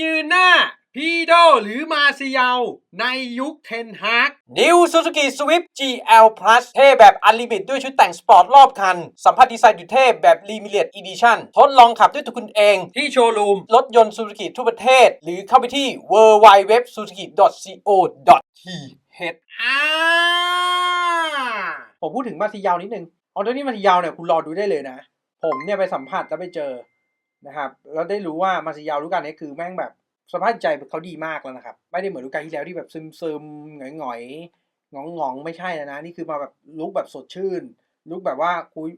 ยืนหน้าพีโดหรือมาซิเยาในยุคเทนฮาก New Suzuki Swift GL Plus เท่แบบ Unlimited ด้วยชุดแต่งสปอร์ตรอบคัน สัมผัสดีไซน์ดุเท่แบบ Limited Edition ทดลองขับด้วยตัวคุณเองที่โชว์รูม รถยนต์ Suzuki ทั่วประเทศ หรือเข้าไปที่ www.suzuki.co.th อ่าผมพูดถึงมาซิยาวนิดนึงออโตนี่มาซิยาวเนี่ยคุณรอดูได้เลยนะ ผมเนี่ยไปสัมผัสแล้วไปเจอ นะครับแล้วได้รู้ว่ามาซิยาวรู้กันนี้คือแม่งแบบสภาพใจเขาดีมากแล้วนะครับ ไม่ได้เหมือนลูกการที่แล้วที่แบบซึมซึมๆหงอยหงอยงองงองๆไม่ใช่แล้วนะ นี่คือมาแบบลุกแบบสดชื่น ลุกแบบว่าคุย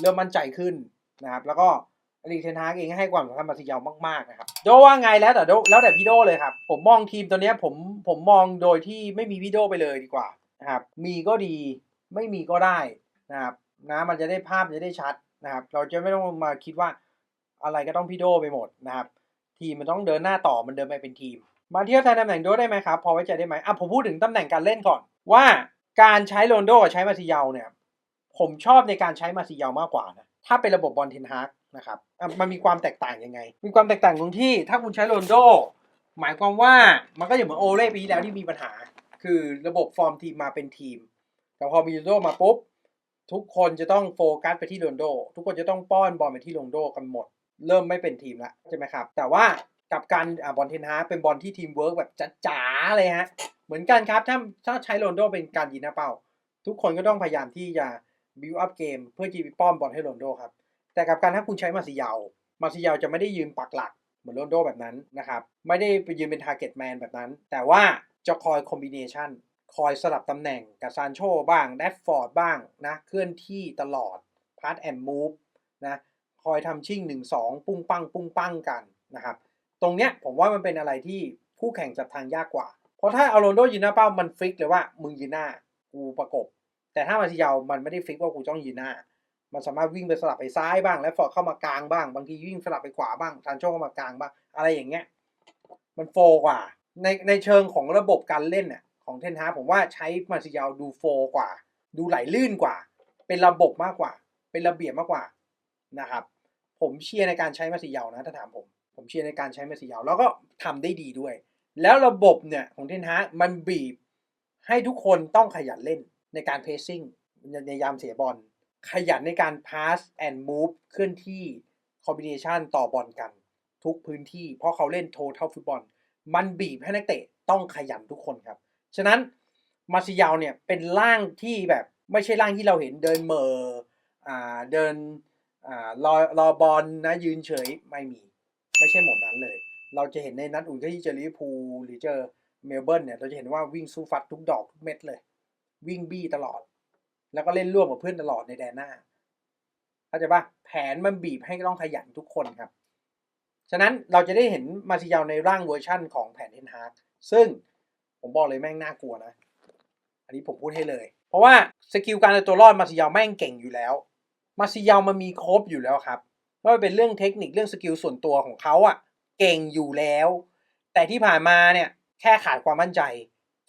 เริ่มมั่นใจขึ้นนะครับ แล้วก็อดีตเทนฮากเองให้ความสำคัญมาซิยาวมากๆนะครับโดว่าไงแล้วแต่โดแล้วแต่พี่โดเลยครับ ผมมองทีมตัวเนี้ยผมผมมองโดยที่ไม่มีพี่โดไปเลยดีกว่านะครับมีก็ดีไม่มีก็ได้นะครับนะมันจะได้ภาพจะได้ชัดนะครับ เราจะไม่ต้องมาคิดว่า อะไรก็ต้องพี่โดไปหมดนะครับ ทีมมันต้องเดินหน้าต่อมันเดินไปเป็นทีม มาเทียบแทนตำแหน่งโดได้ไหมครับ พอไว้ใจได้ไหมอะผมพูดถึงตำแหน่งการเล่นก่อน ว่าการใช้โรนโดกับใช้มาซิเยาเนี่ย ผมชอบในการใช้มาซิเยามากกว่านะถ้าเป็นระบบบอลเทนฮากนะครับมันมีความแตกต่างยังไง มีความแตกต่างตรงที่ถ้าคุณใช้โรนโด หมายความว่ามันก็อย่างเหมือนโอเล่ปีแล้วที่มีปัญหา คือระบบฟอร์มทีมมาเป็นทีม แต่พอมีโรนโดมาปุ๊บทุกคนจะต้องโฟกัสไปที่โรนโด ทุกคนจะต้องป้อนบอลไปที่โรนโดกันหมด เริ่มไม่เป็นทีมละใช่ไหมครับ แต่ว่ากับการอบอลเทนฮาเป็นบอลที่ทีมเวิร์กแบบจ๋าๆเลยฮะ เหมือนกันครับ ถ้าถ้าใช้โรนโดเป็นการยิงหน้าเป้า ทุกคนก็ต้องพยายามที่จะบิวอัพเกมเพื่อที่ป้อนบอลให้โรนโดครับ แต่กับการถ้าคุณใช้มาซิยาวมาซิยาวจะไม่ได้ยืนปักหลักเหมือนโรนโดแบบนั้นนะครับ ไม่ได้ไปยืนเป็นทาร์เก็ตแมนแบบนั้น แต่ว่าจะคอยคอมบิเนชันคอยสลับตำแหน่งกับซานโชบ้างแดฟฟอร์ดบ้างนะ เคลื่อนที่ตลอดพาร์ตแอนด์มูฟนะ คอยทำชิ่งหนึ่งสองปุ้งปัง ปุ้งปังกันนะครับ ตรงเนี้ยผมว่ามันเป็นอะไรที่คู่แข่งจับทางยากกว่า เพราะถ้าอาโรนโดยืนหน้าเป้ามันฟิกเลยว่ามึงยืนหน้ากูประกบ แต่ถ้ามาซิยาวมันไม่ได้ฟิกว่ากูต้องยืนหน้า มันสามารถวิ่งไปสลับไปซ้ายบ้าง แล้วฟอร์เข้ามากลางบ้าง บางทีวิ่งสลับไปขวาบ้างซานโชเข้ามากลางบ้าง อะไรอย่างเงี้ย มันโฟกว่า ในในเชิงของระบบการเล่นน่ะของเทนฮาผมว่าใช้มาซิยาวดูโฟกว่า ดูไหลลื่นกว่า เป็นระบบมากกว่า เป็นระเบียบมากกว่านะครับ ผมเชียร์ในการใช้มาซิยาวนะถ้าถามผม ผมเชียร์ในการใช้มาซิยาวแล้วก็ทำได้ดีด้วย แล้วระบบเนี่ยของเทนฮามันบีบ ให้ทุกคนต้องขยันเล่นในการเพ s ซิ่งในยามเสียบอลขยันในการ pass and move เคลื่อนที่ combination ต่อบอลกัน ทุกพื้นที่ เพราะเขาเล่น total ฟุตบอล มันบีบให้นักเตะต้องขยันทุกคนครับ ฉะนั้นมาซิยาวเนี่ยเป็นร่างที่แบบไม่ใช่ร่างที่เราเห็นเดินเมออ่าเดิน รอรอบอลนะยืนเฉยไม่มี ไม่ใช่หมดนั้นเลย เราจะเห็นในนัดอุ่นเครื่องที่เจอลิเวอร์พูลหรือเจอเมลเบิร์นเนี่ยเราจะเห็นว่าวิ่งสู้ฟัดทุกดอกทุกเม็ดเลย วิ่งบี้ตลอด แล้วก็เล่นร่วมกับเพื่อนตลอดในแดนหน้าเข้าใจปะแผนมันบีบให้ต้องขยันทุกคนครับ ฉะนั้นเราจะได้เห็นมาซิยาวในร่างเวอร์ชั่นของแผนเทนฮากซึ่งผมบอกเลยแม่งน่ากลัวนะ อันนี้ผมพูดให้เลย เพราะว่าสกิลการเอาตัวรอดมาซิยาวแม่งเก่งอยู่แล้ว มาซิยาวมันมีครบอยู่แล้วครับว่าเป็นเรื่องเทคนิคเรื่องสกิลส่วนตัวของเขาอะเก่งอยู่แล้ว แต่ที่ผ่านมาเนี่ยแค่ขาดความมั่นใจ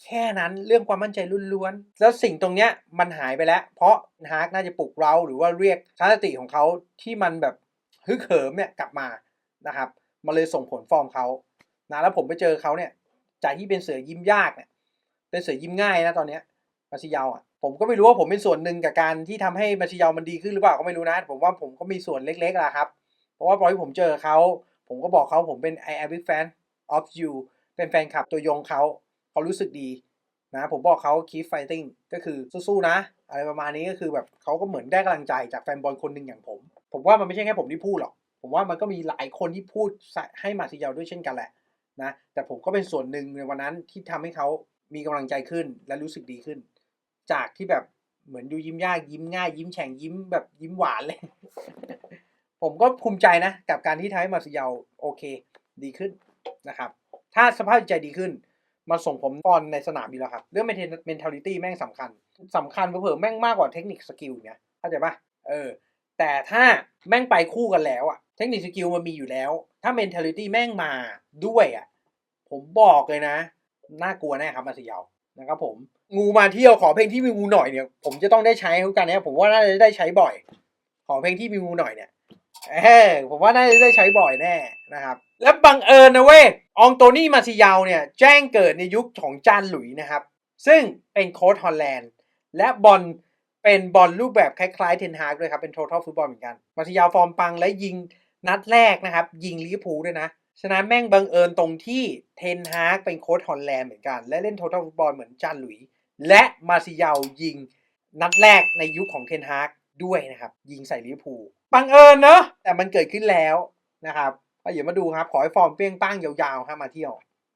แค่นั้นเรื่องความมั่นใจล้วนๆแล้วสิ่งตรงเนี้ยมันหายไปแล้ว เพราะฮาร์กน่าจะปลุกเราหรือว่าเรียกทัศนคติของเขาที่มันแบบฮึกเหิมเนี่ยกลับมานะครับมาเลยส่งผลฟอร์มเขานะแล้วผมไปเจอเขาเนี่ยจากที่เป็นเสือยิ้มยากเนี่ยเป็นเสือยิ้มง่ายนะตอนเนี้ยมาชิยาวอะ ผมก็ไม่รู้ว่าผมเป็นส่วนหนึ่งกับการที่ทำให้มาชิยามันดีขึ้นหรือเปล่าก็ไม่รู้นะ ผมว่าผมก็มีส่วนเล็กๆแหละครับ เพราะว่าตอนที่ผมเจอเขา ผมก็บอกเขาผมเป็น I am big fan of you เป็นแฟนคลับตัวยงเขาเขารู้สึกดีนะ ผมบอกเขา keep fighting ก็คือสู้ๆนะ อะไรประมาณนี้ก็คือแบบเขาก็เหมือนได้กำลังใจจากแฟนบอลคนหนึ่งอย่างผม ผมว่ามันไม่ใช่แค่ผมที่พูดหรอก ผมว่ามันก็มีหลายคนที่พูดให้มาซิยาด้วยเช่นกันแหละนะ แต่ผมก็เป็นส่วนหนึ่งในวันนั้นที่ทำให้เขามีกำลังใจขึ้นและรู้สึกดีขึ้น จากที่แบบเหมือนดูยิ้มยากยิ้มง่าย ยิ้มแฉ่งยิ้มแบบยิ้มหวานเลย ผมก็ภูมิใจนะ กับการที่ทำให้มาซิยาวโอเค ดีขึ้นนะครับ ถ้าสภาพจิตใจดีขึ้นมาส่งผมบอลในสนามดีแล้วครับ เรื่อง mentality แม่งสำคัญสำคัญเผื่อๆแม่งมากกว่าเทคนิคสกิลเนี่ยเข้าใจปะเออ แต่ถ้าแม่งไปคู่กันแล้วอะเทคนิคสกิลมันมีอยู่แล้ว ถ้า mentality แม่งมาด้วยอะผมบอกเลยนะ น่ากลัวแน่ครับมาซิยาว นะครับผมงูมาเที่ยวขอเพลงที่มีงูหน่อยเนี่ย ผมจะต้องได้ใช้ทุกการเนี้ยผมว่าน่าจะได้ใช้บ่อย ขอเพลงที่มีงูหน่อยเนี่ยเออผมว่าน่าจะได้ใช้บ่อยแน่นะครับ แล้วบังเอิญนะเว้ยอองโตนี่มาซิยาวเนี่ย แจ้งเกิดในยุคของจานหลุยนะครับ ซึ่งเป็นโค้ชฮอลแลนด์ และบอลเป็นบอลรูปแบบคล้ายๆเทนฮากด้วยครับ เป็น total ฟุตบอลเหมือนกัน มาซิยาวฟอร์มปังและยิงนัดแรกนะครับ ยิงลิเวอร์พูลด้วยนะ ฉะนั้นแม่งบังเอิญตรงที่เทนฮากเป็นโค้ชฮอลแลนด์เหมือนกัน และเล่นทัลฟุตบอลเหมือนจานหลุย และมาซิยาวยิงนัดแรกในยุคของเทนฮากด้วยนะครับ ยิงใส่ลิเวอร์พูลบังเอิญเนอะแต่มันเกิดขึ้นแล้วนะครับเดี๋ย่ามาดูครับ ขอให้ฟอร์มเปรี้ยงป้างยาวๆครับมาเที่ยว